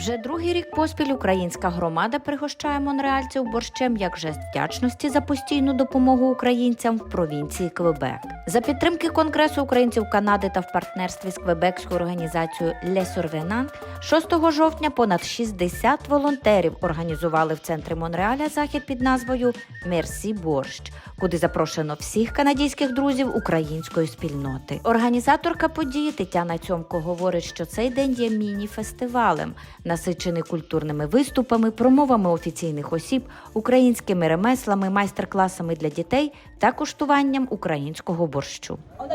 Вже другий рік поспіль українська громада пригощає монреальців борщем як жест вдячності за постійну допомогу українцям в провінції Квебек. За підтримки Конгресу українців Канади та в партнерстві з квебекською організацією Le Survenant 6 жовтня понад 60 волонтерів організували в центрі Монреаля захід під назвою Мерсі Борщ, куди запрошено всіх канадійських друзів української спільноти. Організаторка події Тетяна Цьомко говорить, що цей день є міні-фестивалем, насичений культурними виступами, промовами офіційних осіб, українськими ремеслами, майстер-класами для дітей та куштуванням українського борщу. Euh.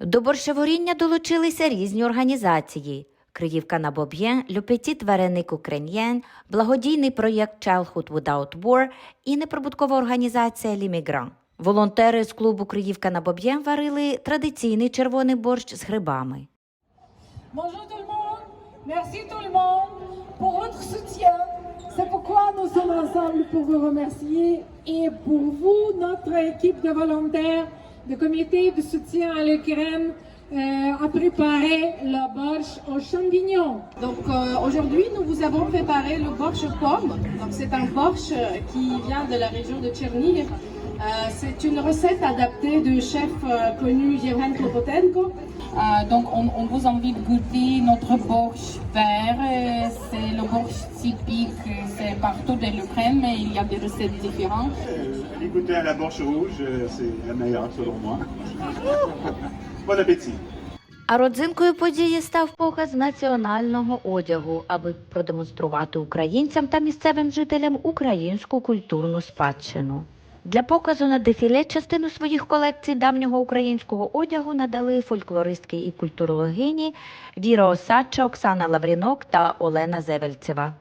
До борщеворіння долучилися різні організації. Криївка на Боб'єн, Petit Вареник Україн'єн, благодійний проєкт Childhood Without War і неприбуткова організація Лімігран. Волонтери з клубу Криївка на Боб'єн варили традиційний червоний борщ з грибами. Bonjour tout le monde, merci tout le monde pour votre soutien. C'est pourquoi nous sommes ensemble pour vous remercier et pour vous, notre équipe de volontaires du comité de soutien à l'Ukraine euh, a préparé le borsch aux champignons. Donc euh, aujourd'hui, nous vous avons préparé le borsch aux pommes. Donc c'est un borsch qui vient de la région de Tcherniv. Euh, c'est une recette adaptée du chef euh, connu Yevhen Klopotenko. Euh, donc on, on vous invite à goûter notre borsch vert. Euh, C'est le borsch typique, euh, c'est partout de l'Ukraine, mais il y a des recettes différentes. Goûter à la borche rouge, euh, c'est la meilleure selon moi. bon appétit. А родзинкою події став показ національного одягу, аби продемонструвати українцям та місцевим жителям українську культурну спадщину. Для показу на дефіле частину своїх колекцій давнього українського одягу надали фольклористки і культурологині Віра Осадча, Оксана Лаврінок та Олена Зевельцева.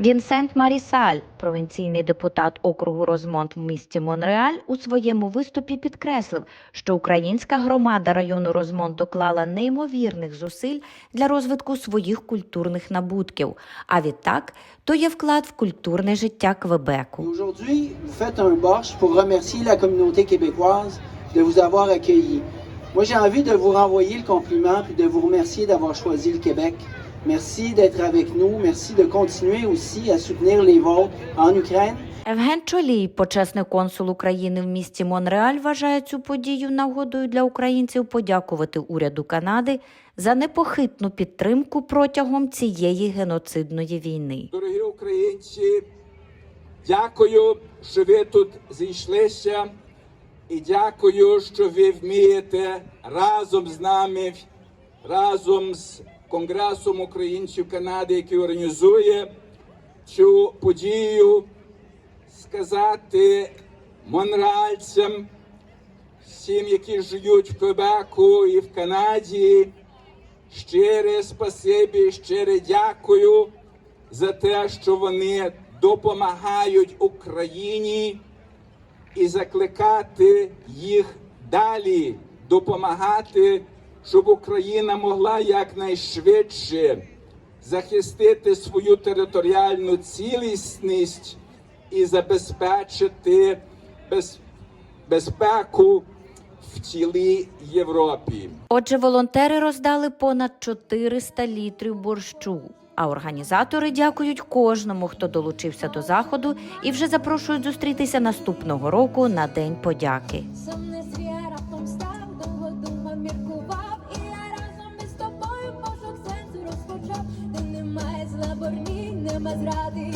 Вінсент Марісаль, провінційний депутат округу Розмонт в місті Монреаль, у своєму виступі підкреслив, що українська громада району Розмонт доклала неймовірних зусиль для розвитку своїх культурних набутків. А відтак, то є вклад в культурне життя Квебеку. Aujourd'hui, vous faites un borsch pour remercier la communauté québécoise de vous avoir accueillis. Moi, j'ai. Merci d'être avec nous. Merci de continuer aussi à soutenir les vôtres en Ukraine. Евген Чолій, почесний консул України в місті Монреаль, вважає цю подію нагодою для українців подякувати уряду Канади за непохитну підтримку протягом цієї геноцидної війни. Дорогі українці, дякую, що ви тут зійшлися, і дякую, що ви вмієте разом з нами, разом з Конгресом українців Канади, який організує цю подію, сказати монреальцям, всім, які живуть в Квебеку і в Канаді. Щире спасибі, щире дякую за те, що вони допомагають Україні і закликати їх далі допомагати, щоб Україна могла якнайшвидше захистити свою територіальну цілісність і забезпечити без- безпеку в цілій Європі. Отже, волонтери роздали понад 400 літрів борщу. А організатори дякують кожному, хто долучився до заходу, і вже запрошують зустрітися наступного року на День подяки. Борні, нема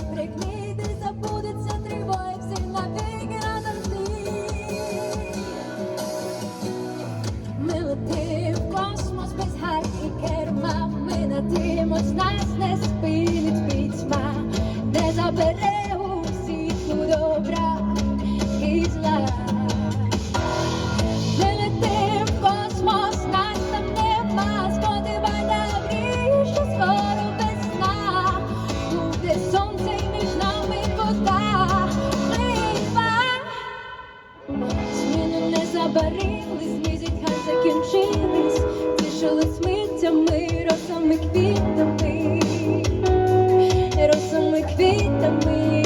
Сварились, мізіть, хай закінчились, тішились миттями, росами квітами, росами квітами,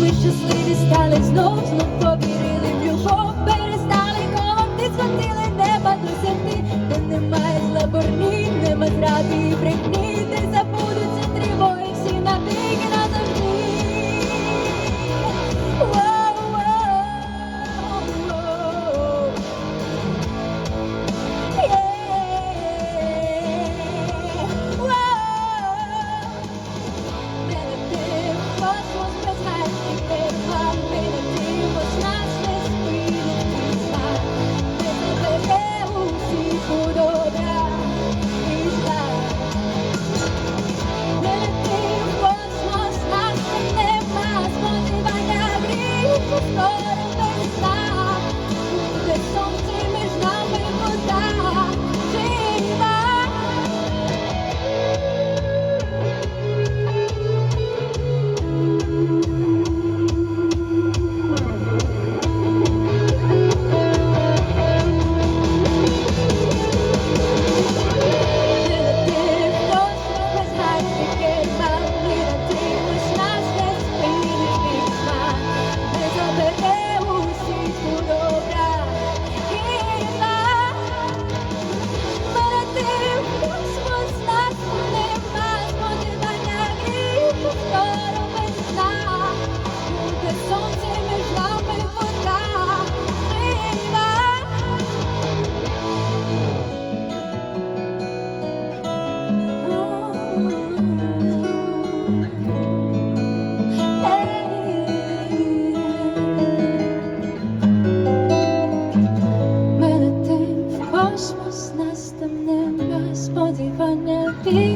ми щасливі стали знов, повірили в любов, перестали холодити, схватили неба досягти, де немає злаборні, нема зради брехні, де забудуться тривоги всі навіки назавжди. Космос, нас там нема сподівання, вірю,